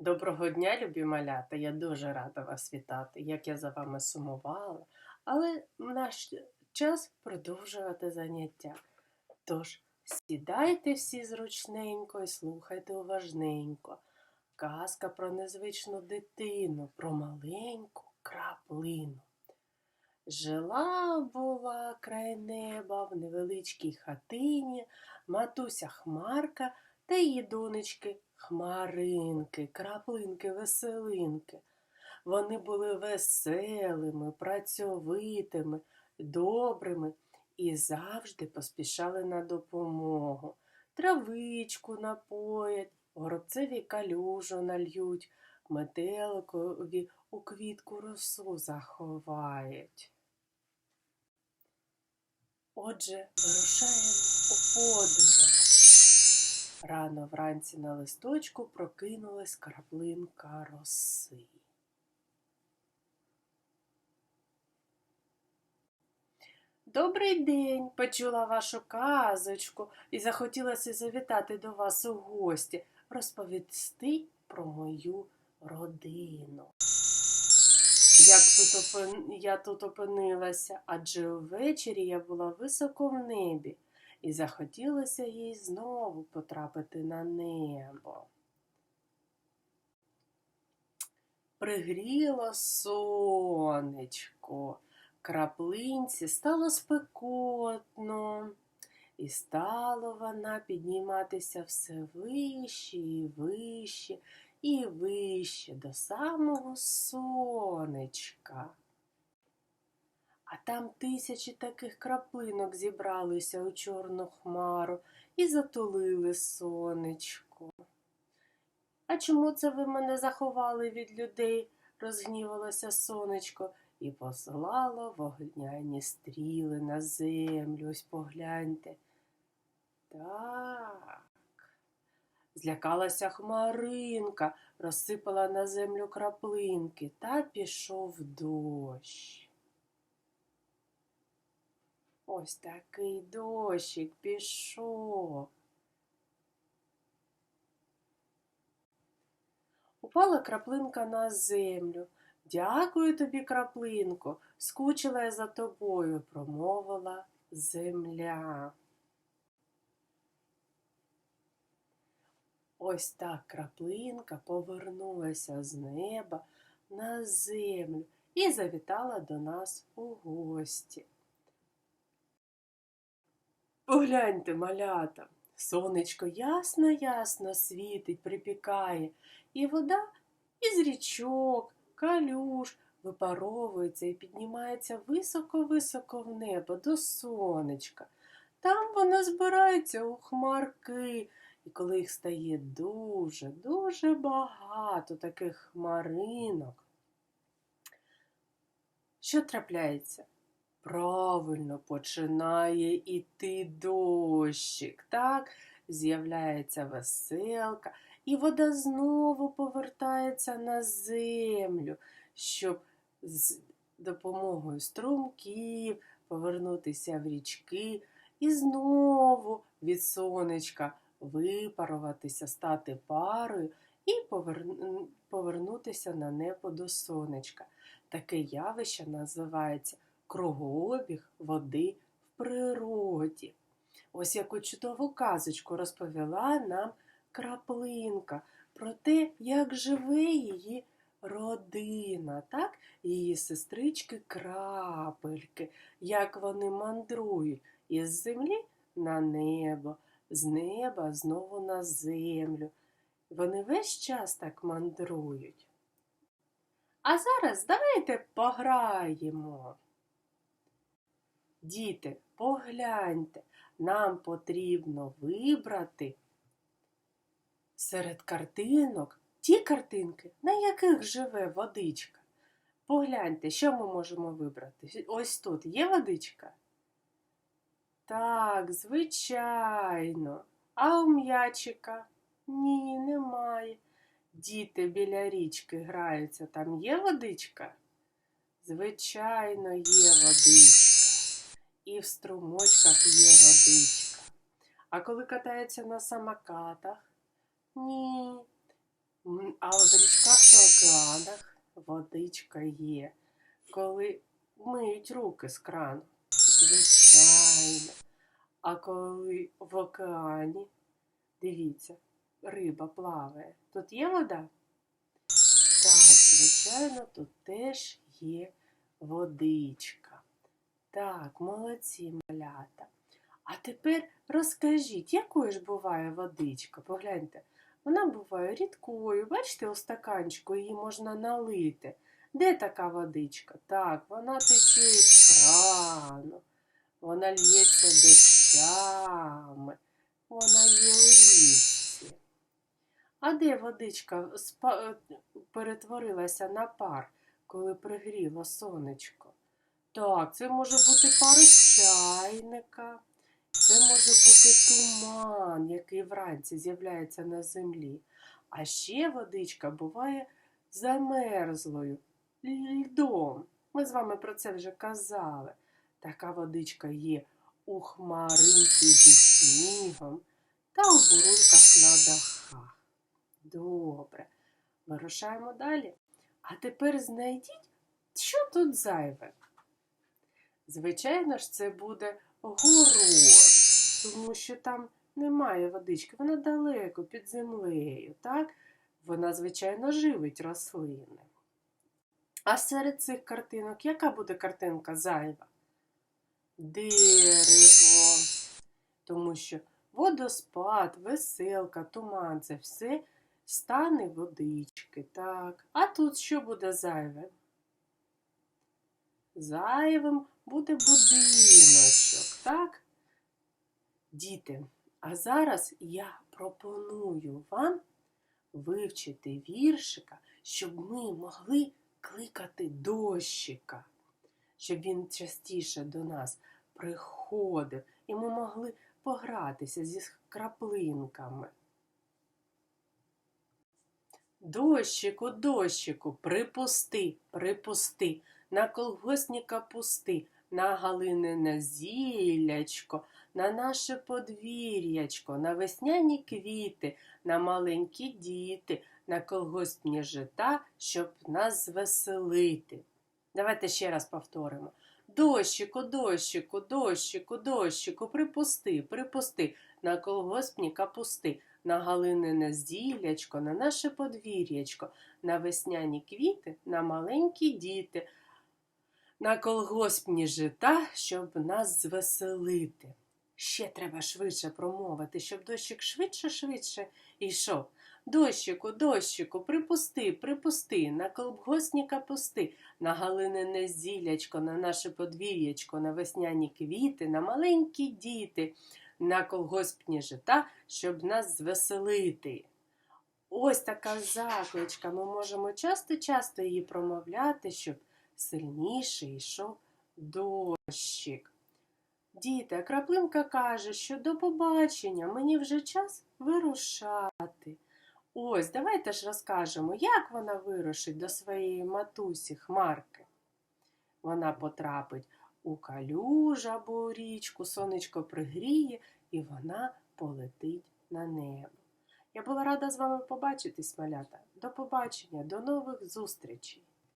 Доброго дня, любі малята! Я дуже рада вас вітати, як я за вами сумувала, але наш час продовжувати заняття. Тож сідайте всі зручненько і слухайте уважненько. Казка про незвичну дитину, про маленьку краплину. Жила була край неба в невеличкій хатині матуся Хмарка та її донечки Хмаринки, краплинки, веселинки. Вони були веселими, працьовитими, добрими і завжди поспішали на допомогу. Травичку напоять, горобцеві калюжу нальють, метеликові у квітку росу заховають. Отже, вирушаємо у подорож. Рано вранці на листочку прокинулась краплинка роси. Добрий день, почула вашу казочку і захотілося завітати до вас у гості, розповісти про мою родину. Як тут опин... я тут опинилася, адже увечері я була високо в небі і захотілося їй знову потрапити на небо. Пригріло сонечко, краплинці стало спекотно, і стало вона підніматися все вище і вище і вище до самого сонечка. А там тисячі таких краплинок зібралися у чорну хмару і затулили сонечко. А чому це ви мене заховали від людей? розгнівалося сонечко і послало вогняні стріли на землю. Ось погляньте. Так. Злякалася хмаринка, розсипала на землю краплинки та пішов дощ. Ось такий дощик пішов. Упала краплинка на землю. Дякую тобі, краплинко, скучила я за тобою, промовила земля. Ось так краплинка повернулася з неба на землю і завітала до нас у гості. Погляньте, малята, сонечко ясно ясно світить, припікає, і вода із річок, калюж випаровується і піднімається високо-високо в небо до сонечка. Там вона збирається у хмарки, і коли їх стає дуже-дуже багато таких хмаринок, що трапляється? Правильно починає іти дощик, так? З'являється веселка, і вода знову повертається на землю, щоб з допомогою струмків повернутися в річки і знову від сонечка випаруватися, стати парою і повернутися на небо до сонечка. Таке явище називається кругообіг води в природі. Ось яку чудову казочку розповіла нам краплинка про те, як живе її родина, так? її сестрички крапельки, як вони мандрують із землі на небо, з неба знову на землю. Вони весь час так мандрують. А зараз давайте пограємо. Діти, погляньте, нам потрібно вибрати серед картинок ті картинки, на яких живе водичка. Погляньте, що ми можемо вибрати? Ось тут є водичка? Так, звичайно. А у м'ячика? Ні, немає. Діти біля річки граються, там є водичка? Звичайно, є водичка і в струмочках є водичка. А коли катаються на самокатах? Ні. А в річках та океанах водичка є, коли миють руки з крану. Звичайно. А коли в океані, дивіться, риба плаває. Тут є вода? Так, звичайно, тут теж є водичка. Так, молодці малята. А тепер розкажіть, якою ж буває водичка? Погляньте, вона буває рідкою. Бачите, у стаканчику її можна налити. Де така водичка? Так, вона тече із крану. Вона лється дощами. Вона є у річці. А де водичка перетворилася на пар, коли пригріло сонечко? Так, це може бути пар чайника. Це може бути туман, який вранці з'являється на землі. А ще водичка буває замерзлою, льдом. Ми з вами про це вже казали. Така водичка є у хмаринці зі снігом та у бурульках на дахах. Добре. Вирушаємо далі. А тепер знайдіть, що тут зайве. Звичайно ж, це буде город, тому що там немає водички, вона далеко під землею, так? Вона, звичайно, живить рослини. А серед цих картинок, яка буде картинка зайва? Дерево. Тому що водоспад, веселка, туман це все стани водички. Так. А тут що буде зайве? Зайвим буде будиночок, так? Діти, а зараз я пропоную вам вивчити віршика, щоб ми могли кликати дощика, щоб він частіше до нас приходив і ми могли погратися зі краплинками. Дощику, дощику, припусти, припусти, на колгосні капусти, на галинине зіллячко, на наше подвір'ячко, на весняні квіти, на маленькі діти, на колгоспні жита, щоб нас звеселити. Давайте ще раз повторимо. Дощику, дощику, дощику, дощику, припусти, припусти, на колгоспні капусти, на галинине зіллячко, на наше подвір'ячко, на весняні квіти, на маленькі діти, на колгоспні жита, щоб нас звеселити. Ще треба швидше промовити, щоб дощик швидше-швидше йшов. Дощику, дощику, припусти, припусти, на колгоспні капусти, на галинине зіллячко, на наше подвір'ячко, на весняні квіти, на маленькі діти, на колгоспні жита, щоб нас звеселити. Ось така закличка. Ми можемо часто-часто її промовляти, щоб сильніше йшов дощик. Діти, краплинка каже, що до побачення мені вже час вирушати. Ось, давайте ж розкажемо, як вона вирушить до своєї матусі Хмарки. Вона потрапить у калюж або річку, сонечко пригріє, і вона полетить на небо. Я була рада з вами побачитись, малята. До побачення, до нових зустрічей!